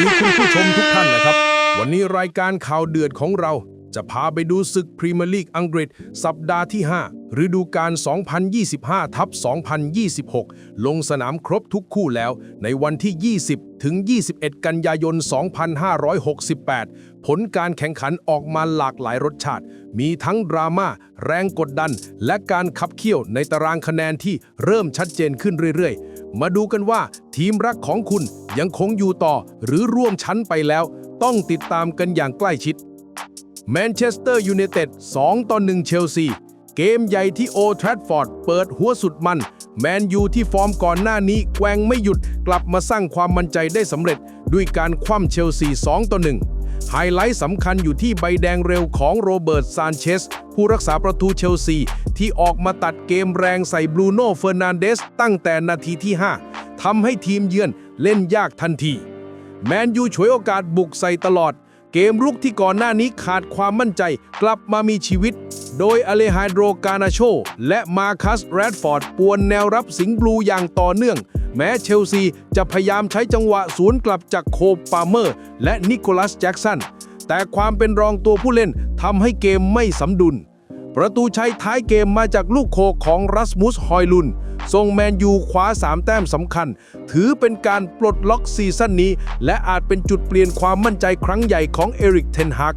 ดีคุณผู้ชมทุกท่านนะครับ วันนี้รายการข่าวเดือดของเรา จะพาไปดูศึกพรีเมียร์ลีกอังกฤษ สัปดาห์ที่ 5 ฤดูกาล 2025 ทับ 2026 ลงสนามครบทุกคู่แล้ว ในวันที่ 20 ถึง 21 กันยายน 2568 ผลการแข่งขันออกมาหลากหลายรสชาติ มีทั้งดราม่าแรงกดดัน และการขับเคี่ยวในตารางคะแนนที่เริ่มชัดเจนขึ้นเรื่อยๆ มาดูกันว่าทีมรักของคุณยังคงอยู่ต่อหรือร่วมชั้นไปแล้ว ต้องติดตามกันอย่างใกล้ชิดแมนเชสเตอร์ยูไนเต็ด2ต่อ1เชลซี เกมใหญ่ที่โอทรัฟฟอร์ดเปิดหัวสุดมัน แมนยูที่ฟอร์มก่อนหน้านี้แกว่งไม่หยุดกลับมาสร้างความมั่นใจได้สำเร็จ ด้วยการคว่ำเชลซี2ต่อ1 ไฮไลท์สำคัญอยู่ที่ใบแดงเร็วของโรเบิร์ตซานเชสผู้รักษาประตูเชลซี ที่ออกมาตัดเกมแรงใส่บรูโน่เฟอร์นันเดสตั้งแต่นาทีที่ 5 ทำให้ทีมเยือนเล่นยากทันที แมนยูฉวยโอกาสบุกใส่ตลอด เกมรุกที่ก่อนหน้านี้ขาดความมั่นใจกลับมามีชีวิต โดยอเลฮ a โดรกานาโช และมาคัสแรดฟอร์ดปวนแนวรับสิงห์บลูอย่างต่อเนื่อง แม้เชลซีจะพยายามใช้จังหวะสวนกลับจากโคปาเมอร์ และนิโคลัสแจ็กสัน แต่ความเป็นรองตัวผู้เล่นทำให้เกมไม่สมดุล ประตูชัยท้ายเกมมาจากลูกโคของรัสมุสฮอยลุนส่งแมนยูคว้า 3 แต้มสำคัญ ถือเป็นการปลดล็อกซีซั่นนี้ และอาจเป็นจุดเปลี่ยนความมั่นใจครั้งใหญ่ของเอริกเทนฮาก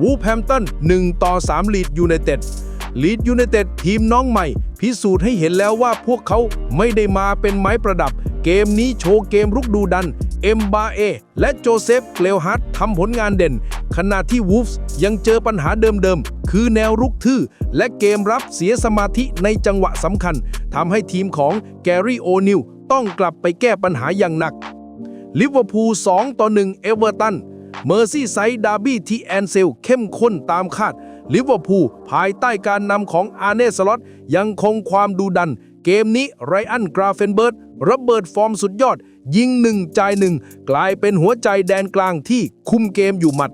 วูฟแฮมตัน1ต่อ3ลีดยูไนเต็ด ลีดยูไนเต็ดทีมน้องใหม่ พิสูจน์ให้เห็นแล้วว่าพวกเขาไม่ได้มาเป็นไม้ประดับ เกมนี้โชว์เกมรุกดูดัน เอ็มบาเอและโจเซฟเกลฮาร์ตทำผลงานเด่น ขณะที่วูฟส์ยังเจอปัญหาเดิมๆ คือแนวรุกทื่อ และเกมรับเสียสมาธิในจังหวะสำคัญทำให้ทีมของแกรี่โอนิลต้องกลับไปแก้ปัญหาอย่างหนักลิเวอร์พูล2ต่อ1เอเวอร์ตันเมอร์ซี่ไซด์ดาร์บี้ที่แอนเซลเข้มข้นตามคาด ลิเวอร์พูลภายใต้การนำของอาร์เนสล็อตยังคงความดูดัน เกมนี้ไรอันกราเฟนเบิร์ตระเบิดฟอร์มสุดยอด ยิงหนึ่งจ่ายหนึ่งกลายเป็นหัวใจแดนกลางที่คุมเกมอยู่หมัด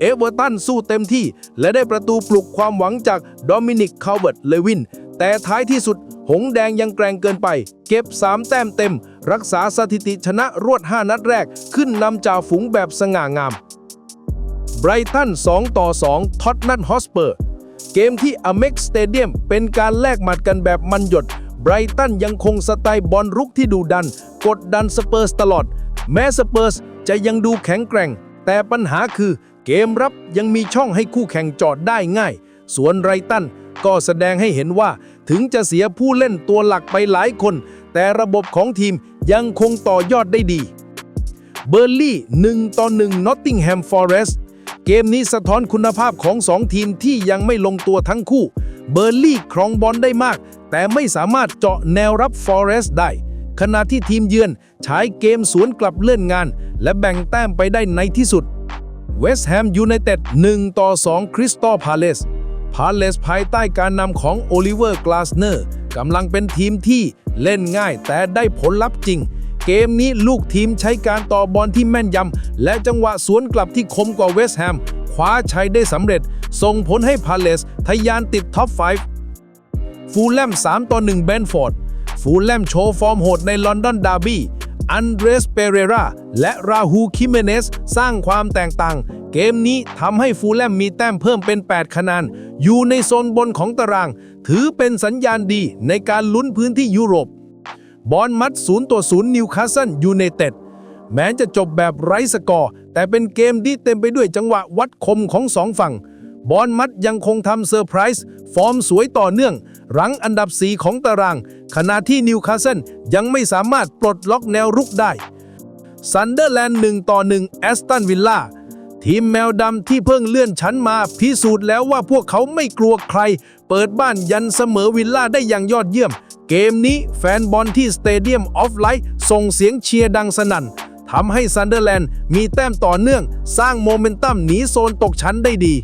เอเวอร์ตันสู้เต็มที่ และได้ประตูปลุกความหวังจากโดมินิกคาเวิร์ตเลวิน แต่ท้ายที่สุด หงแดงยังแกร่งเกินไป เก็บ 3 แต้มเต็ม รักษาสถิติชนะรวด 5 นัดแรก ขึ้นนำจ่าฝูงแบบสง่างาม ไบรตัน 2 ต่อ 2 ท็อตนันฮอสเปอร์ เกมที่อเม็กสเตเดียมเป็นการแลกหมัดกันแบบมันหยด ไบรตันยังคงสไตล์บอลรุกที่ดูดัน กดดันสเปอร์สตลอด แม้สเปอร์สจะยังดูแข็งแกร่ง แต่ปัญหาคือเกมรับยังมีช่องให้คู่แข่งจอดได้ง่าย ส่วนไรตันก็แสดงให้เห็นว่าถึงจะเสียผู้เล่นตัวหลักไปหลายคน แต่ระบบของทีมยังคงต่อยอดได้ดี เบอร์ลี่1ต่อ1นอตติงแฮมฟอเรสต์ เกมนี้สะท้อนคุณภาพของ 2 ทีมที่ยังไม่ลงตัวทั้งคู่ เบอร์ลี่ครองบอลได้มาก แต่ไม่สามารถเจาะแนวรับฟอเรสต์ได้ ขณะที่ทีมเยือนใช้เกมสวนกลับเลื่อนงาน และแบ่งแต้มไปได้ในที่สุด เวสต์แฮมยูไนเต็ด1ต่อ 2 คริสตัลพาเลสพาเลสภายใต้การนำของโอลิเวอร์กลาสเนอร์กำลังเป็นทีมที่เล่นง่ายแต่ได้ผลลัพธ์จริง เกมนี้ลูกทีมใช้การต่อบอลที่แม่นยำ และจังหวะสวนกลับที่คมกว่าเวสต์แฮม คว้าชัยได้สำเร็จ ส่งผลให้พาเลสทะยานติดท็อป 5 ฟูลแลม 3 ต่อ 1 เบนฟอร์ด ฟูลแลมโชว์ฟอร์มโหดในลอนดอนดาร์บี้ อันเดรส เปเรราและราฮู คิเมเนส สร้างความแตกต่าง เกมนี้ทำให้ฟูลแลมมีแต้มเพิ่มเป็น 8 คะแนน อยู่ในโซนบนของตาราง ถือเป็นสัญญาณดีในการลุ้นพื้นที่ยุโรป บอลมัด0ต่อ0นิวคาสเซิลยูไนเต็ดแม้จะจบแบบไร้สกอร์ แต่เป็นเกมที่เต็มไปด้วยจังหวะวัดคมของสองฝั่ง บอลมัดยังคงทำเซอร์ไพรส์ฟอร์มสวยต่อเนื่อง รั้งอันดับ4ของตาราง ขณะที่นิวคาสเซิลยังไม่สามารถปลดล็อกแนวรุกได้ซันเดอร์แลนด์1ต่อ1แอสตันวิลล่าทีมแมวดำที่เพิ่งเลื่อนชั้นมา พิสูจน์แล้วว่าพวกเขาไม่กลัวใคร เปิดบ้านยันเสมอวิลล่าได้อย่างยอดเยี่ยม เกมนี้แฟนบอลที่สเตเดียมออฟไลท์ส่งเสียงเชียร์ดังสนั่นทำให้ซันเดอร์แลนด์มีแต้มต่อเนื่อง สร้างโมเมนตัมหนีโซนตกชั้นได้ดี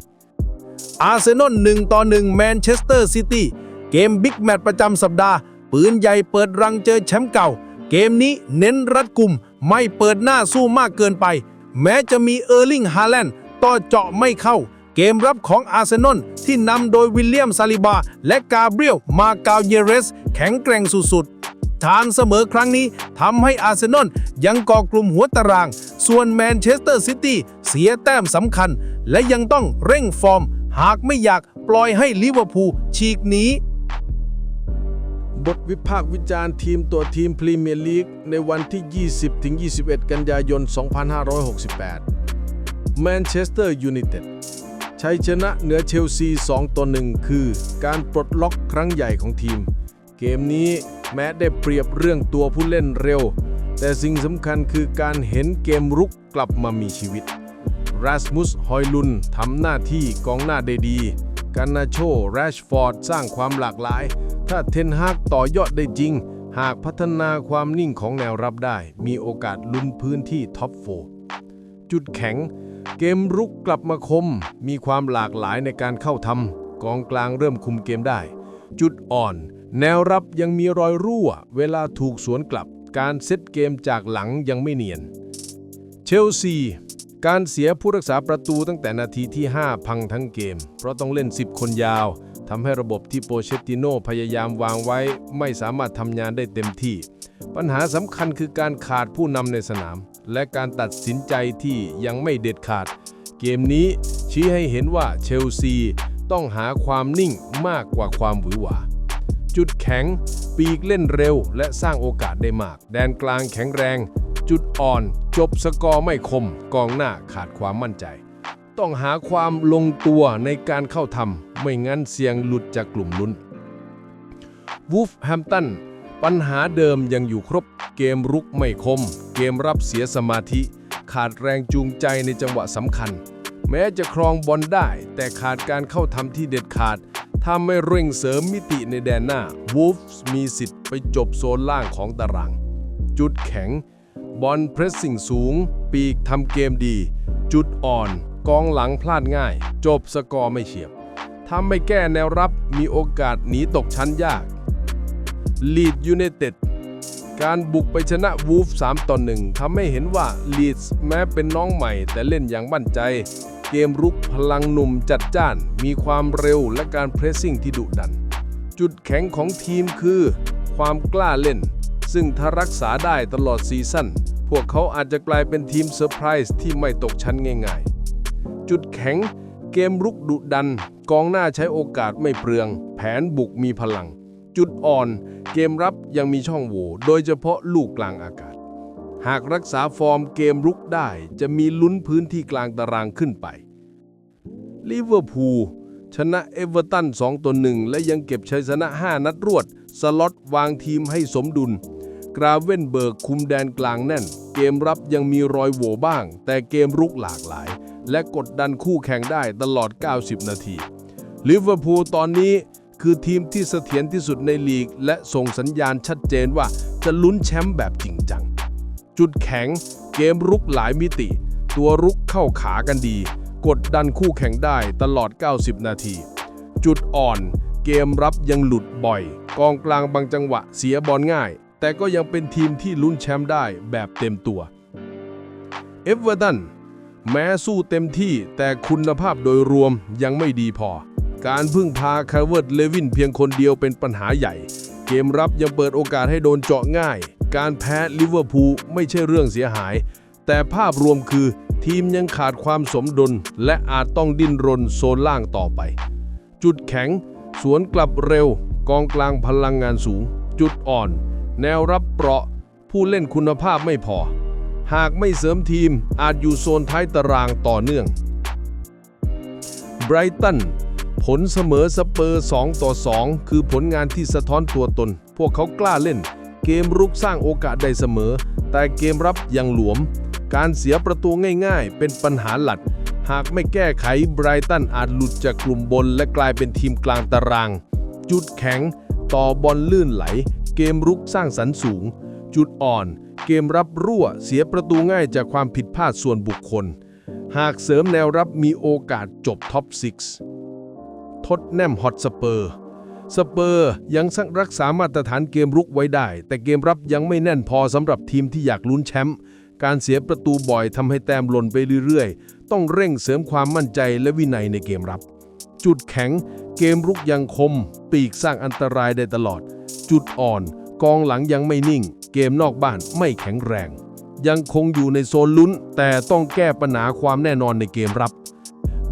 อาร์เซนอล1ต่อ1แมนเชสเตอร์ซิตี้เกมบิ๊กแมตช์ประจำสัปดาห์ ปืนใหญ่เปิดรังเจอแชมป์เก่า เกมนี้เน้นรัดกุมไม่เปิดหน้าสู้มากเกินไป แม้จะมีเออร์ลิงฮาแลนด์ต่อเจาะไม่เข้า เกมรับของอาร์เซนอลที่นำโดยวิลเลียมซาลิบา และกาเบรียลมากาเยเรส แข็งแกร่งสุดๆ ทางเสมอครั้งนี้ทำให้อาร์เซนอลยังเกาะกลุ่มหัวตาราง ส่วนแมนเชสเตอร์ซิตี้เสียแต้มสำคัญ และยังต้องเร่งฟอร์ม หากไม่อยากปล่อยให้ลิเวอร์พูลฉีกหนีบทวิพากษ์วิจารณ์ทีมตัวทีมพรีเมียร์ลีกในวันที่ 20-21 กันยายน 2568 แมนเชสเตอร์ยูไนเต็ด ชัยชนะเหนือเชลซี 2 ต่อ 1 คือการปลดล็อกครั้งใหญ่ของทีม เกมนี้แม้ได้เปรียบเรื่องตัวผู้เล่นเร็ว แต่สิ่งสำคัญคือการเห็นเกมรุกกลับมามีชีวิตราสมุส ฮอยลุนทำหน้าที่กองหน้าได้ดีการนาโชแรชฟอร์ด สร้างความหลากหลาย ถ้าเทนฮากต่อยอดได้จริง หากพัฒนาความนิ่งของแนวรับได้ มีโอกาสลุ้นพื้นที่ท็อปโฟจุดแข็ง เกมรุกกลับมาคม มีความหลากหลายในการเข้าทำกองกลางเริ่มคุมเกมได้ จุดอ่อน แนวรับยังมีรอยรั่ว เวลาถูกสวนกลับ การเซตเกมจากหลังยังไม่เนียน เชลซี การเสียผู้รักษาประตูตั้งแต่นาทีที่ 5 พังทั้งเกม เพราะต้องเล่น 10 คนยาวทำให้ระบบที่โปเชตติโนพยายามวางไว้ ไม่สามารถทำงานได้เต็มที่ ปัญหาสำคัญคือการขาดผู้นำในสนาม และการตัดสินใจที่ยังไม่เด็ดขาด เกมนี้ชี้ให้เห็นว่าเชลซีต้องหาความนิ่งมากกว่าความหวือหวา จุดแข็ง ปีกเล่นเร็วและสร้างโอกาสได้มาก แดนกลางแข็งแรง จุดอ่อน จบสกอร์ไม่คม กองหน้าขาดความมั่นใจ ต้องหาความลงตัวในการเข้าทำไม่งั้นเสี่ยงหลุดจากกลุ่มลุ้นวูฟแฮมตัน ปัญหาเดิมยังอยู่ครบ เกมรุกไม่คม เกมรับเสียสมาธิ ขาดแรงจูงใจในจังหวะสำคัญ แม้จะครองบอลได้ แต่ขาดการเข้าทำที่เด็ดขาด ถ้าไม่เร่งเสริมมิติในแดนหน้าวูฟส์มีสิทธิ์ไปจบโซนล่างของตาราง จุดแข็ง บอลเพรสซิ่งสูง ปีกทำเกมดี จุดอ่อน กองหลังพลาดง่าย จบสกอร์ไม่เฉียบถ้าไม่แก้แนวรับมีโอกาสหนีตกชั้นยาก ลีดยูไนเต็ดการบุกไปชนะวูฟ3ต่อ1ทำให้เห็นว่าลีดส์แม้เป็นน้องใหม่ แต่เล่นอย่างมั่นใจ เกมรุกพลังหนุ่มจัดจ้าน มีความเร็วและการเพรสซิ่งที่ดุดัน จุดแข็งของทีมคือ ความกล้าเล่น ซึ่งถ้ารักษาได้ตลอดซีซั่นพวกเขาอาจจะกลายเป็นทีมเซอร์ไพรส์ที่ไม่ตกชั้นง่ายๆ จุดแข็ง เกมรุกดุดัน กองหน้าใช้โอกาสไม่เปลือง แผนบุกมีพลัง จุดอ่อน เกมรับยังมีช่องโหว่โดยเฉพาะลูกกลางอากาศ หากรักษาฟอร์มเกมรุกได้จะมีลุ้นพื้นที่กลางตารางขึ้นไปลิเวอร์พูลชนะเอเวอร์ตัน2ต่อ1และยังเก็บชัยชนะ 5 นัดรวด สล็อตวางทีมให้สมดุล กราเวนเบิร์กคุมแดนกลางแน่น เกมรับยังมีรอยโหว่บ้าง แต่เกมรุกหลากหลาย และกดดันคู่แข่งได้ตลอด 90 นาทีลิเวอร์พูลตอนนี้ คือทีมที่เสถียรที่สุดในลีก และส่งสัญญาณชัดเจนว่าจะลุ้นแชมป์แบบจริงจัง จุดแข็ง เกมรุกหลายมิติ ตัวรุกเข้าขากันดี กดดันคู่แข่งได้ตลอด 90 นาที จุดอ่อน เกมรับยังหลุดบ่อย กองกลางบางจังหวะเสียบอลง่าย แต่ก็ยังเป็นทีมที่ลุ้นแชมป์ได้แบบเต็มตัวเอเวอร์ตันแม้สู้เต็มที่แต่คุณภาพโดยรวมยังไม่ดีพอ การพึ่งพาคาร์เวิร์ดเลวินเพียงคนเดียวเป็นปัญหาใหญ่ เกมรับยังเปิดโอกาสให้โดนเจาะง่าย การแพ้ลิเวอร์พูลไม่ใช่เรื่องเสียหาย แต่ภาพรวมคือทีมยังขาดความสมดุลและอาจต้องดิ้นรนโซนล่างต่อไป จุดแข็ง สวนกลับเร็ว กองกลางพลังงานสูง จุดอ่อน แนวรับเปราะ ผู้เล่นคุณภาพไม่พอ หากไม่เสริมทีมอาจอยู่โซนท้ายตารางต่อเนื่องไบรตัน ผลเสมอสเปอร์2ต่อ 2 คือผลงานที่สะท้อนตัวตน พวกเขากล้าเล่น เกมรุกสร้างโอกาสได้เสมอ แต่เกมรับยังหลวม การเสียประตูง่ายๆ เป็นปัญหาหลัก หากไม่แก้ไขไบรตันอาจหลุดจากกลุ่มบนและกลายเป็นทีมกลางตาราง จุดแข็ง ต่อบอลลื่นไหล เกมรุกสร้างสรรค์สูง จุดอ่อน เกมรับรั่วเสียประตูง่ายจากความผิดพลาดส่วนบุคคล หากเสริมแนวรับมีโอกาสจบท็อป 6 ทดแนมฮอตสเปอร์ สเปอร์ยังรักษามาตรฐานเกมรุกไว้ได้ แต่เกมรับยังไม่แน่นพอสำหรับทีมที่อยากลุ้นแชมป์การเสียประตูบ่อยทำให้แต้มหล่นไปเรื่อยๆ ต้องเร่งเสริมความมั่นใจและวินัยในเกมรับ จุดแข็ง เกมรุกยังคม ปีกสร้างอันตรายได้ตลอด จุดอ่อน กองหลังยังไม่นิ่ง เกมนอกบ้านไม่แข็งแรง ยังคงอยู่ในโซนลุ้น แต่ต้องแก้ปัญหาความแน่นอนในเกมรับ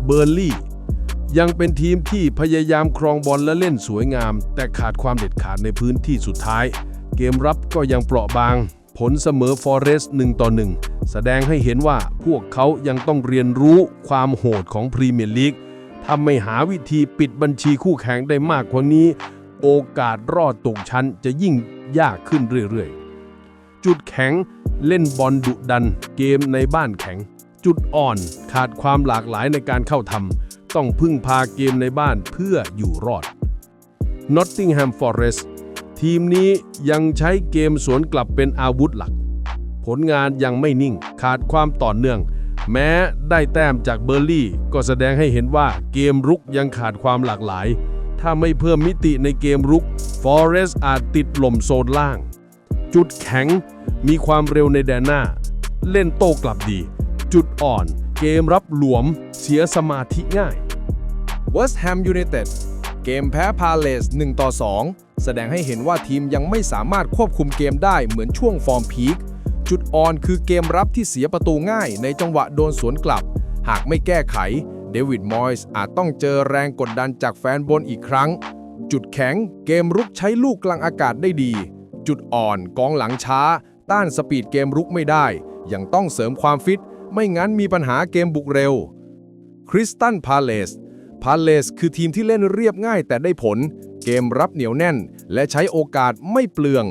เบอร์ลี่ ยังเป็นทีมที่พยายามครองบอลและเล่นสวยงาม แต่ขาดความเด็ดขาดในพื้นที่สุดท้าย เกมรับก็ยังเปราะบาง ผลเสมอฟอเรสต์1ต่อ1แสดงให้เห็นว่าพวกเขายังต้องเรียนรู้ความโหดของพรีเมียร์ลีกถ้าไม่หาวิธีปิดบัญชีคู่แข่งได้มากกว่านี้ โอกาสรอดตกชั้นจะยิ่งยากขึ้นเรื่อยๆ จุดแข็งเล่นบอลดุดัน เกมในบ้านแข็ง จุดอ่อนขาดความหลากหลายในการเข้าทำ ต้องพึ่งพาเกมในบ้านเพื่ออยู่รอด Nottingham Forest ทีมนี้ยังใช้เกมสวนกลับเป็นอาวุธหลัก ผลงานยังไม่นิ่งขาดความต่อเนื่อง แม้ได้แต้มจากเบอร์ลี่ก็แสดงให้เห็นว่าเกมรุกยังขาดความหลากหลาย ถ้าไม่เพิ่มมิติในเกมรุก Forest อาจติดหล่มโซนล่าง จุดแข็งมีความเร็วในแดนหน้า เล่นโต้กลับดี จุดอ่อน เกมรับหลวม เสียสมาธิง่าย เวสต์แฮมยูไนเต็ดเกมแพ้พาเลส1ต่อ2 แสดงให้เห็นว่าทีมยังไม่สามารถควบคุมเกมได้เหมือนช่วงฟอร์มพีคจุดอ่อนคือเกมรับที่เสียประตูง่ายในจังหวะโดนสวนกลับ หากไม่แก้ไข เดวิดมอยส์อาจต้องเจอแรงกดดันจากแฟนบอลอีกครั้ง จุดแข็งเกมรุกใช้ลูกกลางอากาศได้ดี จุดอ่อนกองหลังช้า ต้านสปีดเกมรุกไม่ได้ ยังต้องเสริมความฟิต ไม่งั้นมีปัญหาเกมบุกเร็วคริสตันพาเลส พาเลสคือทีมที่เล่นเรียบง่ายแต่ได้ผล เกมรับเหนียวแน่น และใช้โอกาสไม่เปลือง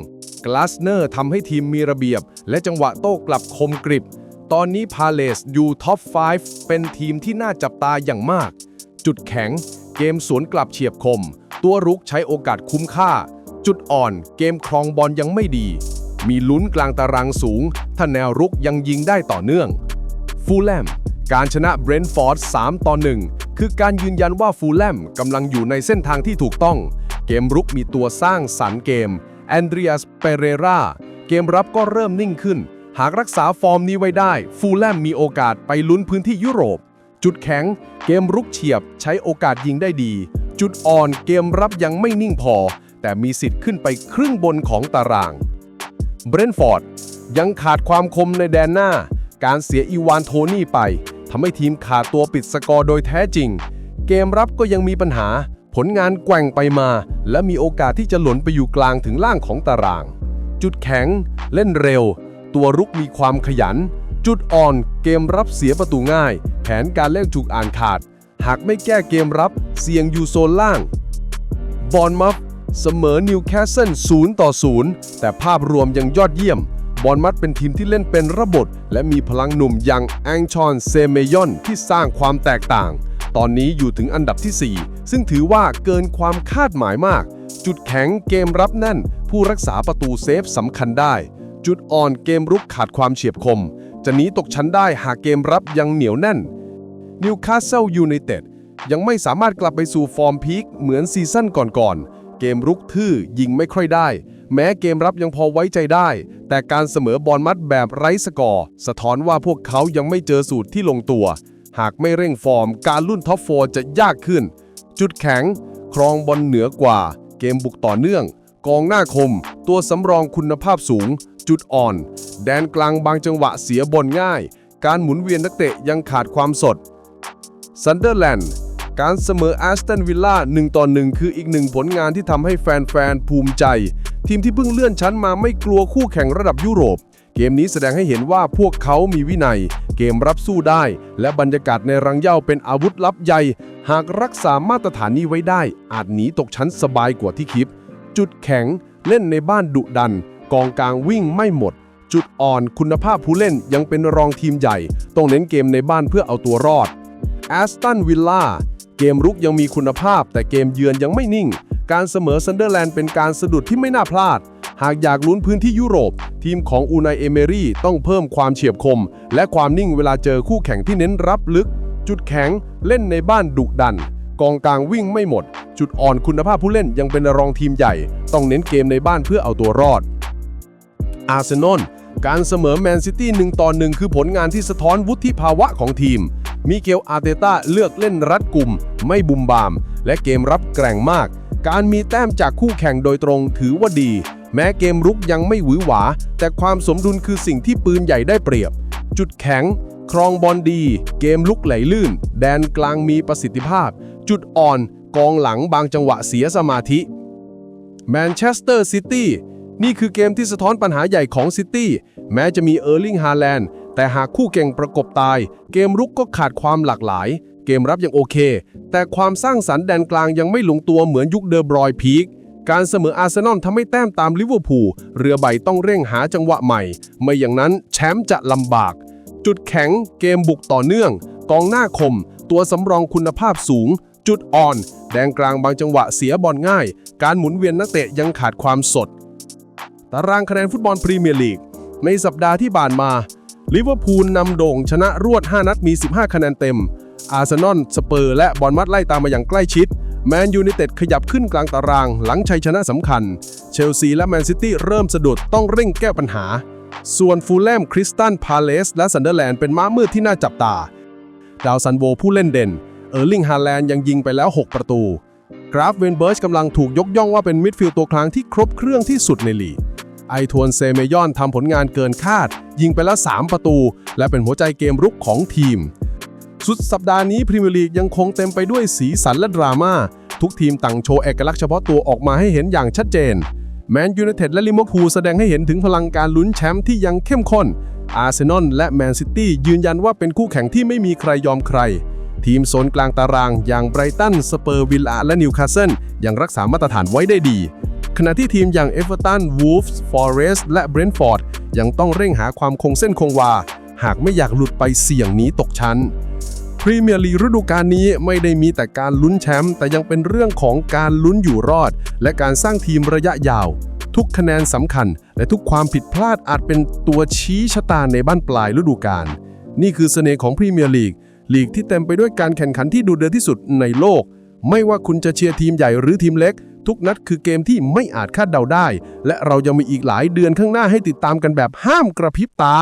กลาสเนอร์ทำให้ทีมมีระเบียบ และจังหวะโต้กลับคมกริบ ตอนนี้พาเลสอยู่ท็อป 5 เป็นทีมที่น่าจับตาอย่างมาก จุดแข็ง เกมสวนกลับเฉียบคม ตัวรุกใช้โอกาสคุ้มค่า จุดอ่อน เกมครองบอลยังไม่ดี มีลุ้นกลางตารางสูง ถ้าแนวรุกยังยิงได้ต่อเนื่อง ฟูลแลมการชนะเบรนท์ฟอร์ด3ต่อ1 คือการยืนยันว่าฟูลแลมกำลังอยู่ในเส้นทางที่ถูกต้อง เกมรุกมีตัวสร้างสรรค์เกม แอนเดรียส เปเรราเกมรับก็เริ่มนิ่งขึ้น หากรักษาฟอร์มนี้ไว้ได้ ฟูลแลมมีโอกาสไปลุ้นพื้นที่ยุโรป จุดแข็ง เกมรุกเฉียบใช้โอกาสยิงได้ดี จุดอ่อนเกมรับยังไม่นิ่งพอ แต่มีสิทธิ์ขึ้นไปครึ่งบนของตาราง เบรนฟอร์ดยังขาดความคมในแดนหน้า การเสียอีวานโทนี่ไป ทำให้ทีมขาดตัวปิดสกอร์โดยแท้จริง เกมรับก็ยังมีปัญหา ผลงานแกว่งไปมา และมีโอกาสที่จะหล่นไปอยู่กลางถึงล่างของตาราง จุดแข็ง เล่นเร็ว ตัวรุกมีความขยัน จุดอ่อนเกมรับเสียประตูง่าย แผนการเล่นถูกอ่านขาด หากไม่แก้เกมรับ เสี่ยงอยู่โซนล่างบอลมัฟเสมอนิวแคสเซิล0ต่อ0แต่ภาพรวมยังยอดเยี่ยม บอลมัดเป็นทีมที่เล่นเป็นระบบและมีพลังหนุ่มอย่างแองชอนเซเมยอนที่สร้างความแตกต่าง ตอนนี้อยู่ถึงอันดับที่ 4 ซึ่งถือว่าเกินความคาดหมายมาก จุดแข็งเกมรับแน่น ผู้รักษาประตูเซฟสำคัญได้ จุดอ่อนเกมรุกขาดความเฉียบคม จะหนีตกชั้นได้หากเกมรับยังเหนียวแน่นนิวคาสเซิลยูไนเต็ดยังไม่สามารถกลับไปสู่ฟอร์มพีคเหมือนซีซั่นก่อนๆเกมรุกทื่อยิงไม่ค่อยได้ แม้เกมรับยังพอไว้ใจได้ แต่การเสมอบอลมัดแบบไร้สกอร์ สะท้อนว่าพวกเขายังไม่เจอสูตรที่ลงตัว หากไม่เร่งฟอร์ม การรุ่นท็อปโฟจะยากขึ้น จุดแข็ง ครองบอลเหนือกว่า เกมบุกต่อเนื่อง กองหน้าคม ตัวสำรองคุณภาพสูง จุดอ่อน แดนกลางบางจังหวะเสียบอลง่าย การหมุนเวียนนักเตะยังขาดความสดซันเดอร์แลนด์การเสมอแอสตันวิลล่า1ต่อ1คืออีกหนึ่งผลงานที่ทำให้แฟนๆภูมิใจ ทีมที่เพิ่งเลื่อนชั้นมาไม่กลัวคู่แข่งระดับยุโรป เกมนี้แสดงให้เห็นว่าพวกเขามีวินัย เกมรับสู้ได้ และบรรยากาศในรังเย้าเป็นอาวุธลับใหญ่ หากรักษามาตรฐานนี้ไว้ได้ อาจหนีตกชั้นสบายกว่าที่คิด จุดแข็งเล่นในบ้านดุดัน กองกลางวิ่งไม่หมด จุดอ่อนคุณภาพผู้เล่นยังเป็นรองทีมใหญ่ ต้องเน้นเกมในบ้านเพื่อเอาตัวรอดแอสตันวิลล่าเกมรุกยังมีคุณภาพแต่เกมเยือนยังไม่นิ่ง การเสมอซันเดอร์แลนด์เป็นการสะดุดที่ไม่น่าพลาด หากอยากลุ้นพื้นที่ยุโรป ทีมของอูนายเอเมรี่ต้องเพิ่มความเฉียบคม และความนิ่งเวลาเจอคู่แข่งที่เน้นรับลึก จุดแข็งเล่นในบ้านดุดัน กองกลางวิ่งไม่หมด จุดอ่อนคุณภาพผู้เล่นยังเป็นรองทีมใหญ่ ต้องเน้นเกมในบ้านเพื่อเอาตัวรอด อาร์เซนอลการเสมอแมนซิตี้1ต่อ1คือผลงานที่สะท้อนวุฒิภาวะของทีม มิเกลอาร์เตต้าเลือกเล่นรัดกลุ่ม ไม่บุมบาม และเกมรับแกร่งมาก การมีแต้มจากคู่แข่งโดยตรงถือว่าดี แม้เกมรุกยังไม่หวือหวา แต่ความสมดุลคือสิ่งที่ปืนใหญ่ได้เปรียบ จุดแข็ง ครองบอลดี เกมลุกไหลลื่น แดนกลางมีประสิทธิภาพ จุดอ่อน กองหลังบางจังหวะเสียสมาธิแมนเชสเตอร์ซิตี้นี่คือเกมที่สะท้อนปัญหาใหญ่ของซิตี้แม้จะมีเออร์ลิงฮาแลนด์แต่หากคู่เก่งประกบตาย เกมรุกก็ขาดความหลากหลาย เกมรับยังโอเค แต่ความสร้างสรรค์แดนกลางยังไม่ลงตัวเหมือนยุคเดอบรอยพีคการเสมออาร์เซนอลทำให้แต้มตามลิเวอร์พูลเรือใบต้องเร่งหาจังหวะใหม่ ไม่อย่างนั้นแชมป์จะลำบาก จุดแข็งเกมบุกต่อเนื่อง กองหน้าคม ตัวสำรองคุณภาพสูง จุดอ่อน แดงกลางบางจังหวะเสียบอลง่าย การหมุนเวียนนักเตะยังขาดความสด ตารางคะแนนฟุตบอลพรีเมียร์ลีก ในสัปดาห์ที่ผ่านมาลิเวอร์พูลนำโด่งชนะรวด 5 นัดมี 15 คะแนนเต็ม อาร์เซนอลสเปอร์และบอลมัดไล่ตามมาอย่างใกล้ชิด แมนยูไนเต็ดขยับขึ้นกลางตาราง หลังชัยชนะสำคัญ เชลซีและแมนซิตี้เริ่มสะดุดต้องเร่งแก้ปัญหา ส่วนฟูลแลมคริสตันพาเลสและซันเดอร์แลนด์เป็นม้ามืดที่น่าจับตา ดาวซันโวผู้เล่นเด่น เออร์ลิงฮาแลนด์ยังยิงไปแล้ว 6 ประตู กราฟเวนเบิร์ชกำลังถูกยกย่องว่าเป็นมิดฟิลด์ตัวกลางที่ครบเครื่องที่สุดในลีกไอทวนเซเมยอนทำผลงานเกินคาด ยิงไปแล้ว 3 ประตู และเป็นหัวใจเกมรุกของทีม สุดสัปดาห์นี้พรีเมียร์ลีกยังคงเต็มไปด้วยสีสันและดราม่า ทุกทีมต่างโชว์เอกลักษณ์เฉพาะตัวออกมาให้เห็นอย่างชัดเจน แมนยูไนเต็ดและลิเวอร์พูลแสดงให้เห็นถึงพลังการลุ้นแชมป์ที่ยังเข้มข้น อาร์เซนอลและแมนซิตี้ยืนยันว่าเป็นคู่แข่งที่ไม่มีใครยอมใคร ทีมโซนกลางตาราง อย่างไบรตัน สเปอร์วิลล่าและนิวคาสเซิลยังรักษามาตรฐานไว้ได้ดี ขณะที่ทีมอย่างเอเวอร์ตัน วูฟส์ ฟอเรสต์และเบรนท์ฟอร์ดยังต้องเร่งหาความคงเส้นคงวา หากไม่อยากหลุดไปเสี่ยงหนีตกชั้นพรีเมียร์ลีกฤดูกาลนี้ไม่ได้มีแต่การลุ้นแชมป์แต่ยังเป็นเรื่องของการลุ้นอยู่รอด และการสร้างทีมระยะยาว ทุกคะแนนสำคัญ และทุกความผิดพลาดอาจเป็นตัวชี้ชะตาในบ้านปลายฤดูกาลนี่คือเสน่ห์ของพรีเมียร์ลีกลีกที่เต็มไปด้วยการแข่งขันที่ดูเดือดที่สุดในโลก ไม่ว่าคุณจะเชียร์ทีมใหญ่หรือทีมเล็ก ทุกนัดคือเกมที่ไม่อาจคาดเดาได้ และเรายังมีอีกหลายเดือนข้างหน้าให้ติดตามกันแบบห้ามกระพริบตา